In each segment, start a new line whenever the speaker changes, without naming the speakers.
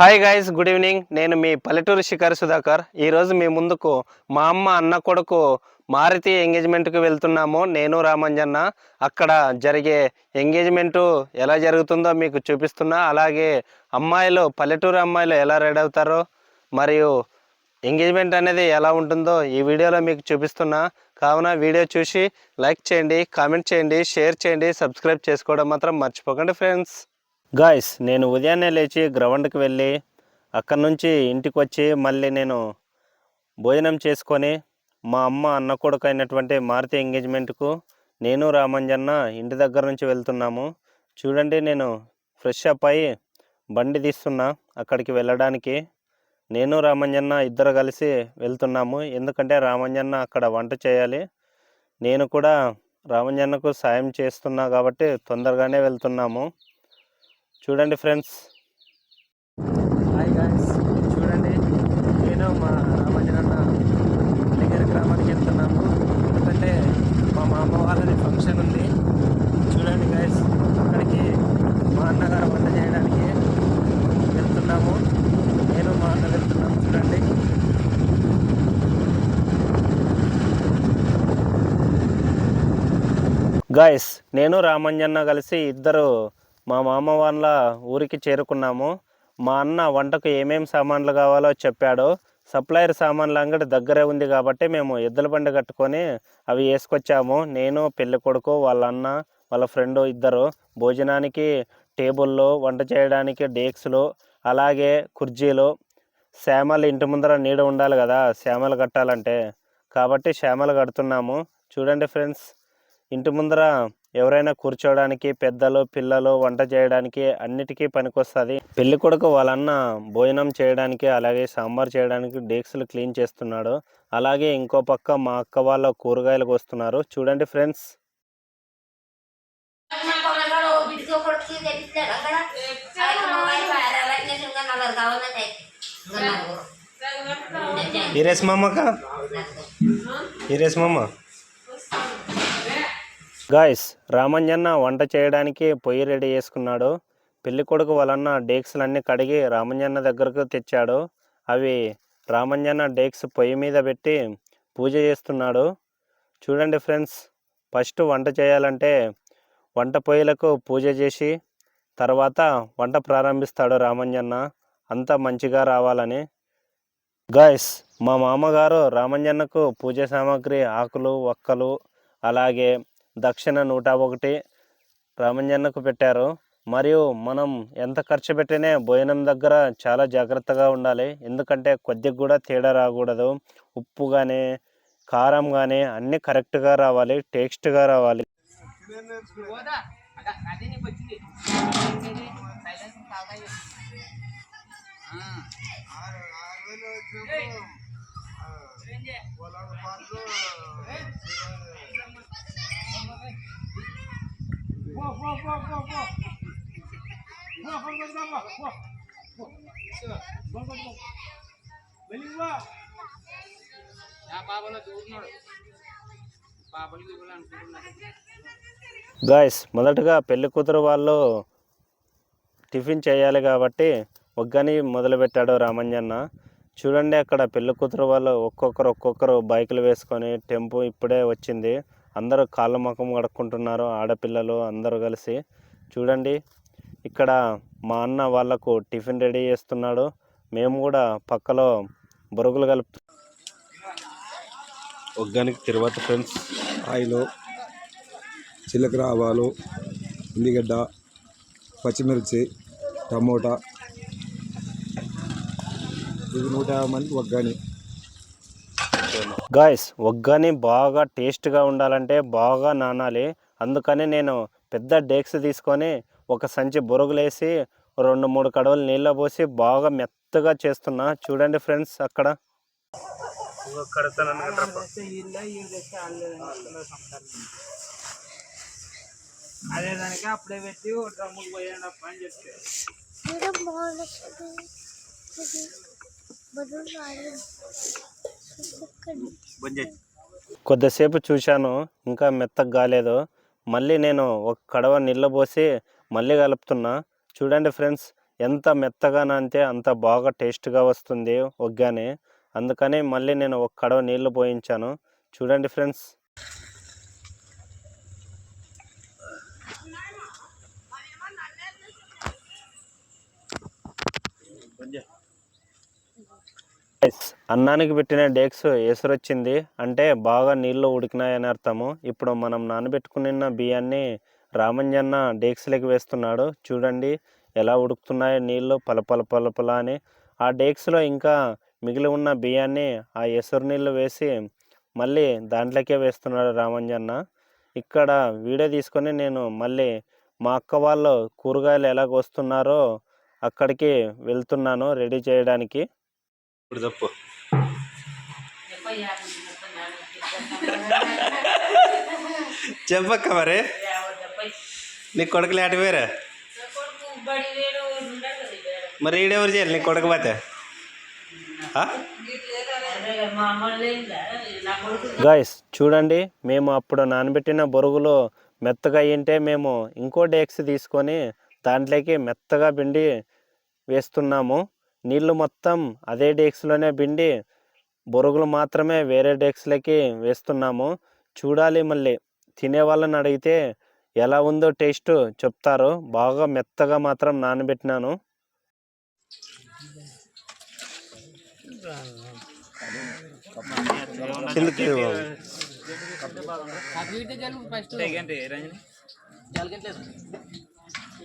Hi guys good evening నేను మీ పల్లెటూరు శిఖర్ సుధాకర్ ఈరోజు మీ ముందుకు మా అమ్మ అన్న కొడుకు మారుతి ఎంగేజ్మెంట్కి వెళ్తున్నాము నేను రామంజన్న అక్కడ జరిగే ఎంగేజ్మెంటు ఎలా జరుగుతుందో మీకు చూపిస్తున్నా అలాగే అమ్మాయిలు పల్లెటూరు అమ్మాయిలు ఎలా రెడీ అవుతారో మరియు ఎంగేజ్మెంట్ అనేది ఎలా ఉంటుందో ఈ వీడియోలో మీకు చూపిస్తున్నా కావున వీడియో చూసి లైక్ చేయండి కామెంట్ చేయండి షేర్ చేయండి సబ్స్క్రైబ్ చేసుకోవడం మాత్రం మర్చిపోకండి ఫ్రెండ్స్ గాయస్ నేను ఉదయాన్నే లేచి గ్రౌండ్కి వెళ్ళి అక్కడి నుంచి ఇంటికి వచ్చి మళ్ళీ నేను భోజనం చేసుకొని మా అమ్మ అన్న కొడుకు అయినటువంటి మారుతి ఎంగేజ్మెంట్కు నేను రామంజన్న ఇంటి దగ్గర నుంచి వెళ్తున్నాము చూడండి నేను ఫ్రెష్ అప్ అయి బండి తీస్తున్నా అక్కడికి వెళ్ళడానికి నేను రామంజన్న ఇద్దరు కలిసి వెళ్తున్నాము ఎందుకంటే రామంజన్న అక్కడ వంట చేయాలి నేను కూడా రామంజన్నకు సాయం చేస్తున్నా కాబట్టి తొందరగానే వెళ్తున్నాము చూడండి ఫ్రెండ్స్ హాయ్ గాయస్ చూడండి నేను మా రామజనన్న దగ్గర గ్రామానికి వెళ్తున్నాము ఎందుకంటే మా మామ వాళ్ళది ఫంక్షన్ ఉంది చూడండి గాయస్ అక్కడికి మా అన్నగారు వంట చేయడానికి వెళ్తున్నాము నేను మా అన్న వెళ్తున్నాము చూడండి గాయస్ నేను రామంజన్న కలిసి ఇద్దరు మా మామ వాళ్ళ ఊరికి చేరుకున్నాము మా అన్న వంటకు ఏమేమి సామాన్లు కావాలో చెప్పాడు సప్లయర్ సామాన్ల అంగడి దగ్గరే ఉంది కాబట్టి మేము ఎద్దుల బండి కట్టుకొని అవి వేసుకొచ్చాము నేను పెళ్లి కొడుకు వాళ్ళ అన్న వాళ్ళ ఫ్రెండ్ ఇద్దరు భోజనానికి టేబుల్లు వంట చేయడానికి డేక్స్లు అలాగే కుర్జీలు శ్యామలు ఇంటి ముందర నీడ ఉండాలి కదా శ్యామలు కట్టాలంటే కాబట్టి శ్యామలు కడుతున్నాము చూడండి ఫ్రెండ్స్ ఇంటి ముందర ఎవరైనా కూర్చోవడానికి పెద్దలు పిల్లలు వంట చేయడానికి అన్నిటికీ పనికొస్తుంది పెళ్లి కొడుకు వాళ్ళన్న భోజనం చేయడానికి అలాగే సాంబార్ చేయడానికి డేక్స్లు క్లీన్ చేస్తున్నాడు అలాగే ఇంకో పక్క మా అక్క వాళ్ళ కూరగాయలకు వస్తున్నారు చూడండి ఫ్రెండ్స్ ఈ రేస్ మమ్మక ఈ రేస్ గాయస్ రామంజన్న వంట చేయడానికి పొయ్యి రెడీ చేసుకున్నాడు పెళ్లి కొడుకు వాళ్ళన్న డేక్స్లన్నీ కడిగి రామంజన్న దగ్గరకు తెచ్చాడు అవి రామంజన్న డేక్స్ పొయ్యి మీద పెట్టి పూజ చేస్తున్నాడు చూడండి ఫ్రెండ్స్ ఫస్ట్ వంట చేయాలంటే వంట పొయ్యిలకు పూజ చేసి తర్వాత వంట ప్రారంభిస్తాడు రామంజన్న అంతా మంచిగా రావాలని గాయస్ మా మామగారు రామంజన్నకు పూజ సామాగ్రి ఆకులు ఒక్కలు అలాగే దక్షిణ నూట ఒకటి రామంజన్నకు పెట్టారు మరియు మనం ఎంత ఖర్చు పెట్టినా భోజనం దగ్గర చాలా జాగ్రత్తగా ఉండాలి ఎందుకంటే కొద్దిగా కూడా తేడా రాకూడదు ఉప్పు కానీ కారం కానీ అన్నీ కరెక్ట్గా రావాలి టేస్ట్గా రావాలి గాయస్ మొదటగా పెళ్లి కూతురు వాళ్ళు టిఫిన్ చేయాలి కాబట్టి ఒగ్గని మొదలుపెట్టాడు రామంజన్న చూడండి అక్కడ పెళ్లి కూతురు వాళ్ళు ఒక్కొక్కరు ఒక్కొక్కరు బైకులు వేసుకొని టెంపు ఇప్పుడే వచ్చింది అందరూ కాళ్ళ ముఖం కడుక్కుంటున్నారు ఆడపిల్లలు అందరూ కలిసి చూడండి ఇక్కడ మా అన్న వాళ్లకు టిఫిన్ రెడీ చేస్తున్నాడు మేము కూడా పక్కలో బొరుగులు కలుపు ఒగ్గానికి తిరువాత ఫ్రెండ్స్ ఆయిలు చిలకర ఆవాలు ఉల్లిగడ్డ పచ్చిమిర్చి టమోటా ఇది నూట యాభై మంది ఒగ్గానికి గాయస్ ఒగ్గని బాగా టేస్ట్గా ఉండాలంటే బాగా నానాలి అందుకని నేను పెద్ద డేక్స్ తీసుకొని ఒక సంచి బొరుగులేసి రెండు మూడు కడవలు నీళ్ళ పోసి బాగా మెత్తగా చేస్తున్నా చూడండి ఫ్రెండ్స్ అక్కడ అదే దానికి అప్పుడే పెట్టి చెప్తే కొద్దిసేపు చూశాను ఇంకా మెత్తగా కాలేదు మళ్ళీ నేను ఒక కడవ నిల్లబోసి మళ్ళీ కలుపుతున్నా చూడండి ఫ్రెండ్స్ ఎంత మెత్తగానంటే అంత బాగా టేస్ట్గా వస్తుంది ఒగ్గానే అందుకని మళ్ళీ నేను ఒక కడవ నీళ్ళు పోయించాను చూడండి ఫ్రెండ్స్ అన్నానికి పెట్టిన డేక్స్ ఎసురొచ్చింది అంటే బాగా నీళ్ళు ఉడికినాయని అర్థము ఇప్పుడు మనం నానబెట్టుకున్న బియ్యాన్ని రామంజన్న డేక్స్లోకి వేస్తున్నాడు చూడండి ఎలా ఉడుకుతున్నాయో నీళ్ళు పలపల పలపల అని ఆ డేక్స్లో ఇంకా మిగిలి ఉన్న బియ్యాన్ని ఆ ఎసురు నీళ్ళు వేసి మళ్ళీ దాంట్లోకే వేస్తున్నాడు రామంజన్న ఇక్కడ వీడియో తీసుకొని నేను మళ్ళీ మా అక్క వాళ్ళు కూరగాయలు ఎలా కోస్తున్నారో అక్కడికి వెళ్తున్నాను రెడీ చేయడానికి ఇప్పుడు తప్పు చెప్పక్క మరి నీ కొడుకు లేట వేరే మరి ఈడెవరు చేయాలి నీ కొడుకు పోతే గాయస్ చూడండి మేము అప్పుడు నానబెట్టిన బొరుగులు మెత్తగా అయ్యింటే మేము ఇంకో డేక్స్ తీసుకొని దాంట్లోకి మెత్తగా పిండి వేస్తున్నాము నీళ్ళు మొత్తం అదే డేక్స్లోనే పిండి బొరుగులు మాత్రమే వేరే డేక్స్లకి వేస్తున్నాము చూడాలి మళ్ళీ తినే వాళ్ళని అడిగితే ఎలా ఉందో టేస్ట్ చెప్తారు బాగా మెత్తగా మాత్రం నానబెట్టినాను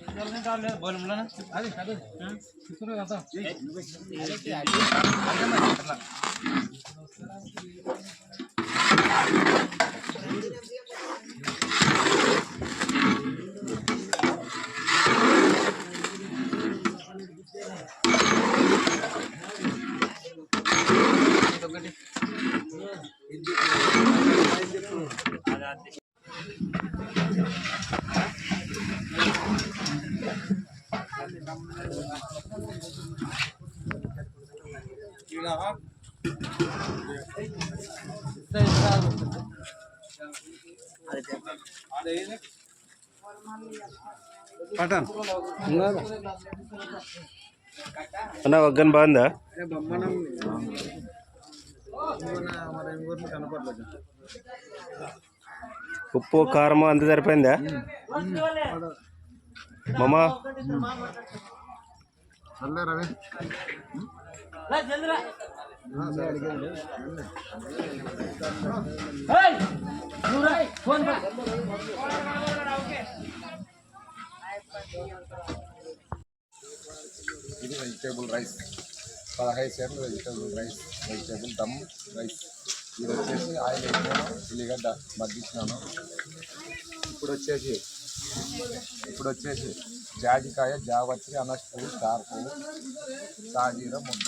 అది పటన్ అన్న వగ్గన్ బాగుందా ఉప్పు కారము అంత సరిపోయిందా మమ్మా రవి ఇది వెజిటేబుల్ రైస్ పదహైదు సేర్లు vegetable rice vegetable dum rice ఇది వచ్చేసి ఆయిల్ వేసినాను ఉల్లిగడ్డ మగ్గించినాను ఇప్పుడు వచ్చేసి ఇప్పుడు వచ్చేసి జాజికాయ జావత్రి అనస్ పువ్వు స్టార్ పువ్వు సాజీర ముద్ద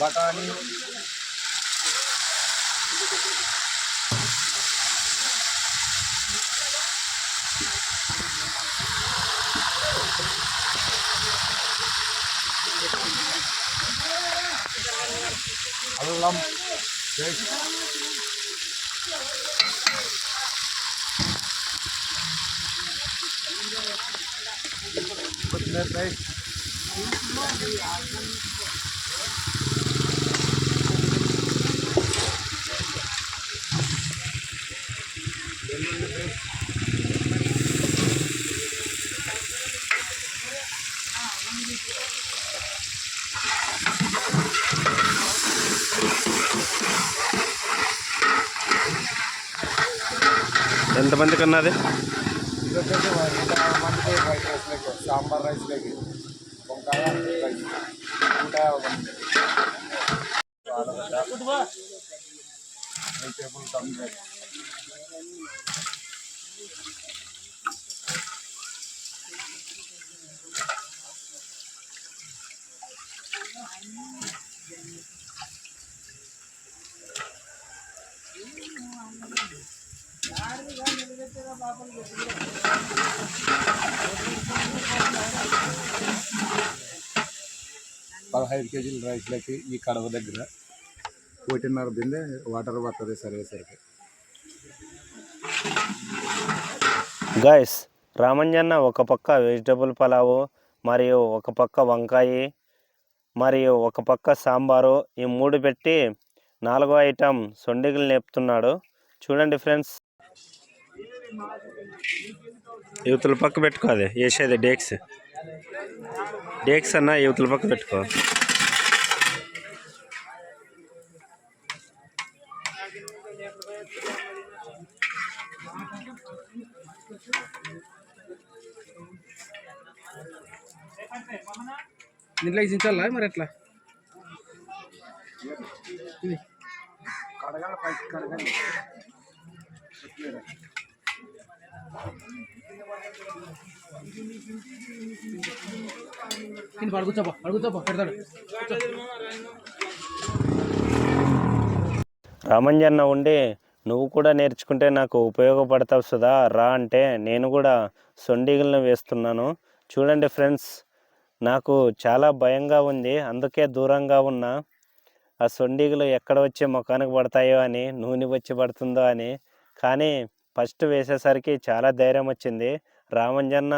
ಬಟಾಣಿ ಅಲ್ಲಂ ಪೇಸ್ಟ್ ಕೊತ್ತಂಬರಿ ಪೇಸ್ಟ್ ఎంతమందికి ఉన్నది సాంబార్ రైస్ లేకి వంకాయ రైస్ నూట యాభై వెజిటేబుల్ పదహైదు కేజీల రైతులకి ఈ కడవ దగ్గర ఒకటిన్నర బిందె వాటర్ పడుతుంది సర్వేసరికి గైస్ రామంజన్న ఒక పక్క వెజిటబుల్ పలావు మరియు ఒక పక్క వంకాయ మరియు ఒక పక్క సాంబారు ఈ మూడు పెట్టి నాలుగో ఐటమ్ సొండిగులు నేపుతున్నాడు చూడండి ఫ్రెండ్స్ యువతల పక్క పెట్టుకో అది వేసేది డేక్స్ డేక్స్ అన్న యువతల పక్క పెట్టుకో దీంట్లోకి దించాలా మరి ఎట్లా కడగాలి పైకి కింద పడుకుచ్చా రామంజన్న ఉండి నువ్వు కూడా నేర్చుకుంటే నాకు ఉపయోగపడతావు సుధా రా అంటే నేను కూడా సొండిగులను వేస్తున్నాను చూడండి ఫ్రెండ్స్ నాకు చాలా భయంగా ఉంది అందుకే దూరంగా ఉన్న ఆ సొండిగులు ఎక్కడ వచ్చి ముఖానికి పడతాయో అని నూనె వచ్చి పడుతుందో అని కానీ ఫస్ట్ వేసేసరికి చాలా ధైర్యం వచ్చింది రామంజన్న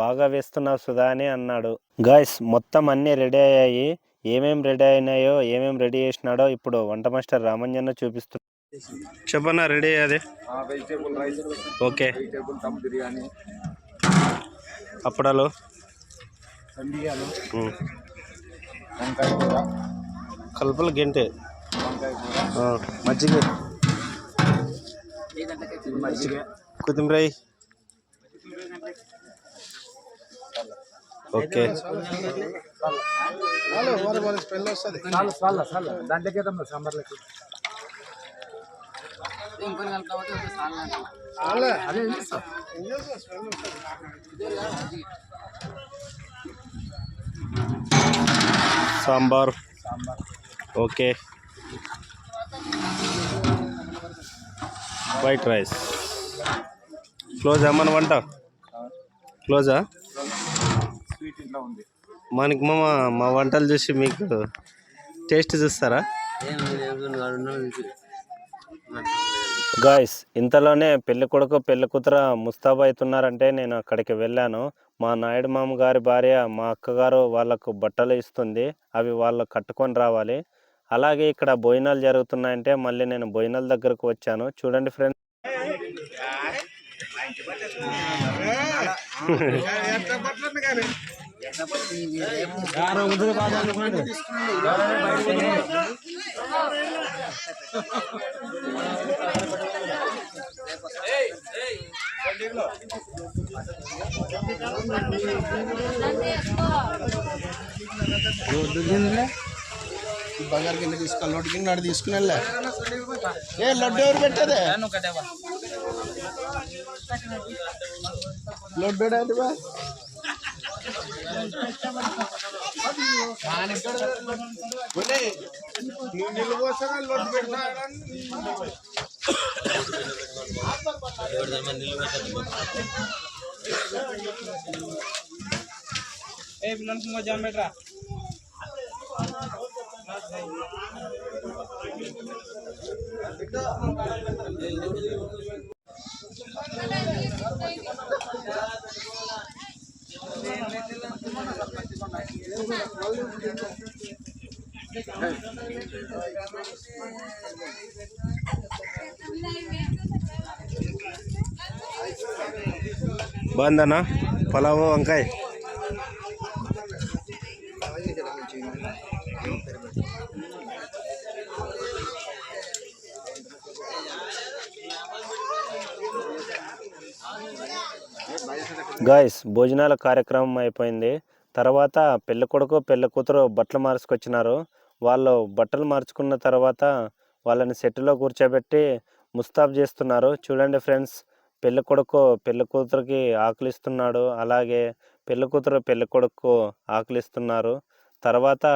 బాగా వేస్తున్నావు సుధా అని అన్నాడు గాయస్ మొత్తం అన్నీ రెడీ అయ్యాయి ఏమేం రెడీ అయినాయో ఏమేం రెడీ చేసినాడో ఇప్పుడు వంట మాస్టర్ రామంజన్న చూపిస్తున్నాడు చెప్పన్నా రెడీ అయ్యేది ఓకే వెజిటేబుల్ దమ్ బిర్యానీ అప్పడాలు సండియాలు Kutumrei. Oke. Halo, baru baru Salah, salah, salah. Dan dekat sama sambar lagi. Iya, sambar. Oke. White rice క్లోజా మన వంట క్లోజా స్వీట్ ఇంట్లో ఉంది మనకి మామ మా వంటలు చూసి మీకు టేస్ట్ చూస్తారా గాయస్ ఇంతలోనే పెళ్లి కొడుకు పెళ్లి కూతుర ముస్తాబ్ అవుతున్నారంటే నేను అక్కడికి వెళ్ళాను మా నాయుడు మామ గారి భార్య మా అక్కగారు వాళ్ళకు బట్టలు ఇస్తుంది అవి వాళ్ళు కట్టుకొని రావాలి అలాగే ఇక్కడ భోజనాలు జరుగుతున్నాయంటే మళ్ళీ నేను భోజనాల దగ్గరకు వచ్చాను చూడండి ఫ్రెండ్స్ బంగారు గిన్నె తీసుకో లోటు గిన్నె నాడు తీసుకుని వెళ్ళా ఏ లడ్డు ఎవరు పెట్టదే లడ్డు అది బా ఏ పిల్లలకి జామ్ పెట్టరా Banda na, palawo angkai. Guys భోజనాల కార్యక్రమం అయిపోయింది తర్వాత పెళ్ళి కొడుకు పెళ్ళి కూతురు బట్టలు మార్చుకొచ్చినారు వాళ్ళు బట్టలు మార్చుకున్న తర్వాత వాళ్ళని సెట్లో కూర్చోబెట్టి ముస్తాబ్ చేస్తున్నారు చూడండి ఫ్రెండ్స్ పెళ్ళి కొడుకు పెళ్ళి కూతురికి ఆకలిస్తున్నాడు అలాగే పెళ్ళి కూతురు పెళ్ళి కొడుకు ఆకలిస్తున్నారు తర్వాత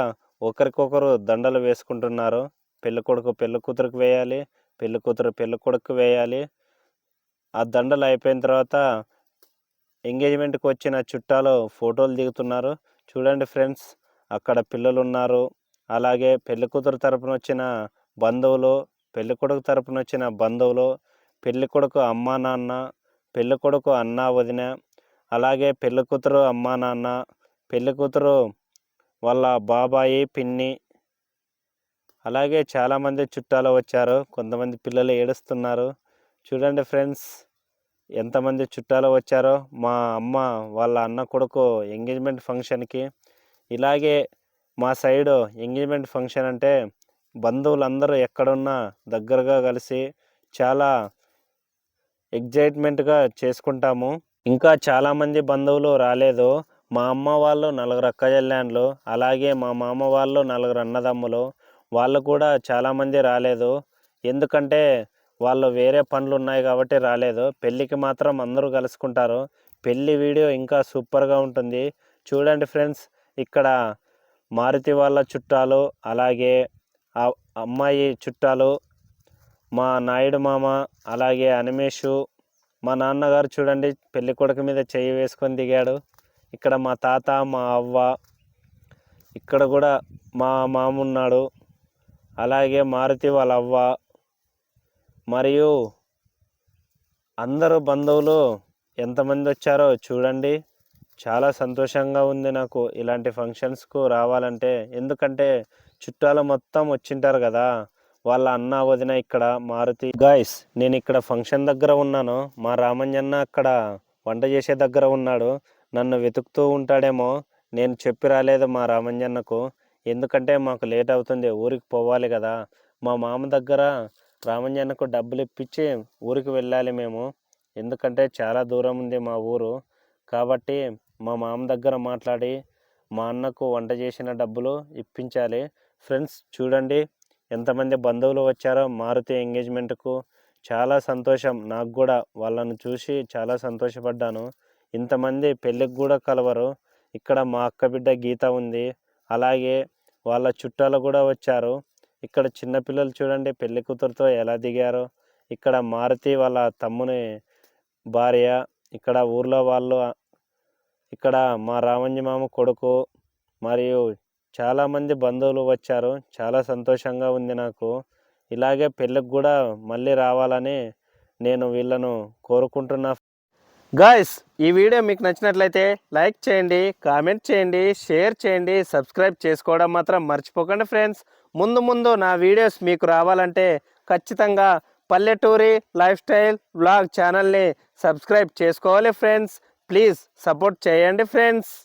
ఒకరికొకరు దండలు వేసుకుంటున్నారు పెళ్ళి కొడుకు పెళ్ళి కూతురికి వేయాలి పెళ్ళి కూతురు పెళ్ళి కొడుకు వేయాలి ఆ దండలు అయిపోయిన తర్వాత ఎంగేజ్మెంట్కి వచ్చిన చుట్టాలు ఫోటోలు దిగుతున్నారు చూడండి ఫ్రెండ్స్ అక్కడ పిల్లలు ఉన్నారు అలాగే పెళ్లి కూతురు తరపున వచ్చిన బంధువులు పెళ్లి కొడుకు తరపున వచ్చిన బంధువులు పెళ్లి కొడుకు అమ్మా నాన్న పెళ్లి కొడుకు అన్న వదిన అలాగే పెళ్లి కూతురు అమ్మా నాన్న పెళ్లి కూతురు వాళ్ళ బాబాయి పిన్ని అలాగే చాలామంది చుట్టాలు వచ్చారు కొంతమంది పిల్లలు ఏడుస్తున్నారు చూడండి ఫ్రెండ్స్ ఎంతమంది చుట్టాలు వచ్చారో మా అమ్మ వాళ్ళ అన్న కొడుకు ఎంగేజ్మెంట్ ఫంక్షన్కి ఇలాగే మా సైడు ఎంగేజ్మెంట్ ఫంక్షన్ అంటే బంధువులందరూ ఎక్కడున్నా దగ్గరగా కలిసి చాలా ఎగ్జైట్మెంట్గా చేసుకుంటాము ఇంకా చాలామంది బంధువులు రాలేదు మా అమ్మ వాళ్ళు నలుగురు అక్కజల్లాండ్లు అలాగే మా మామ వాళ్ళు నలుగురు అన్నదమ్ములు వాళ్ళు కూడా చాలామంది రాలేదు ఎందుకంటే వాళ్ళు వేరే పనులు ఉన్నాయి కాబట్టి రాలేదు పెళ్ళికి మాత్రం అందరూ కలుసుకుంటారు పెళ్ళి వీడియో ఇంకా సూపర్గా ఉంటుంది చూడండి ఫ్రెండ్స్ ఇక్కడ మారుతి వాళ్ళ చుట్టాలు అలాగే ఆ అమ్మాయి చుట్టాలు మా నాయుడు మామ అలాగే అనిమేషు మా నాన్నగారు చూడండి పెళ్లి కొడుకు మీద చెయ్యి వేసుకొని దిగాడు ఇక్కడ మా తాత మా అవ్వ ఇక్కడ కూడా మా మామ ఉన్నాడు అలాగే మారుతి వాళ్ళ అవ్వ మరియు అందరూ బంధువులు ఎంతమంది వచ్చారో చూడండి చాలా సంతోషంగా ఉంది నాకు ఇలాంటి ఫంక్షన్స్కు రావాలంటే ఎందుకంటే చుట్టాలు మొత్తం వచ్చింటారు కదా వాళ్ళ అన్న వదిన ఇక్కడ మారుతి గాయస్ నేను ఇక్కడ ఫంక్షన్ దగ్గర ఉన్నాను మా రామంజన్న అక్కడ వంట చేసే దగ్గర ఉన్నాడు నన్ను వెతుకుతూ ఉంటాడేమో నేను చెప్పి రాలేదు మా రామంజన్నకు ఎందుకంటే మాకు లేట్ అవుతుంది ఊరికి పోవాలి కదా మా మామ దగ్గర రామంజన్నకు డబ్బులు ఇప్పించి ఊరికి వెళ్ళాలి మేము ఎందుకంటే చాలా దూరం ఉంది మా ఊరు కాబట్టి మా మామ దగ్గర మాట్లాడి మా అన్నకు వంట చేసిన డబ్బులు ఇప్పించాలి ఫ్రెండ్స్ చూడండి ఎంతమంది బంధువులు వచ్చారో మారుతి ఎంగేజ్మెంట్కు చాలా సంతోషం నాకు కూడా వాళ్ళను చూసి చాలా సంతోషపడ్డాను ఇంతమంది పెళ్ళికి కూడా కలవరు ఇక్కడ మా అక్క బిడ్డ గీత ఉంది అలాగే వాళ్ళ చుట్టాలు కూడా వచ్చారు ఇక్కడ చిన్నపిల్లలు చూడండి పెళ్లి కూతురుతో ఎలా దిగారో ఇక్కడ మారుతి వాళ్ళ తమ్ముని భార్య ఇక్కడ ఊర్లో వాళ్ళు ఇక్కడ మా రామంజమామ కొడుకు మరియు చాలామంది బంధువులు వచ్చారు చాలా సంతోషంగా ఉంది నాకు ఇలాగే పెళ్ళికి కూడా మళ్ళీ రావాలని నేను వీళ్ళను కోరుకుంటున్నా గాయస్ ఈ వీడియో మీకు నచ్చినట్లయితే లైక్ చేయండి కామెంట్ చేయండి షేర్ చేయండి సబ్స్క్రైబ్ చేసుకోవడం మాత్రం మర్చిపోకండి ఫ్రెండ్స్ ముందు ముందు నా వీడియోస్ మీకు రావాలంటే ఖచ్చితంగా పల్లెటూరి లైఫ్ స్టైల్ బ్లాగ్ ఛానల్ని సబ్స్క్రైబ్ చేసుకోవాలి ఫ్రెండ్స్ ప్లీజ్ సపోర్ట్ చేయండి ఫ్రెండ్స్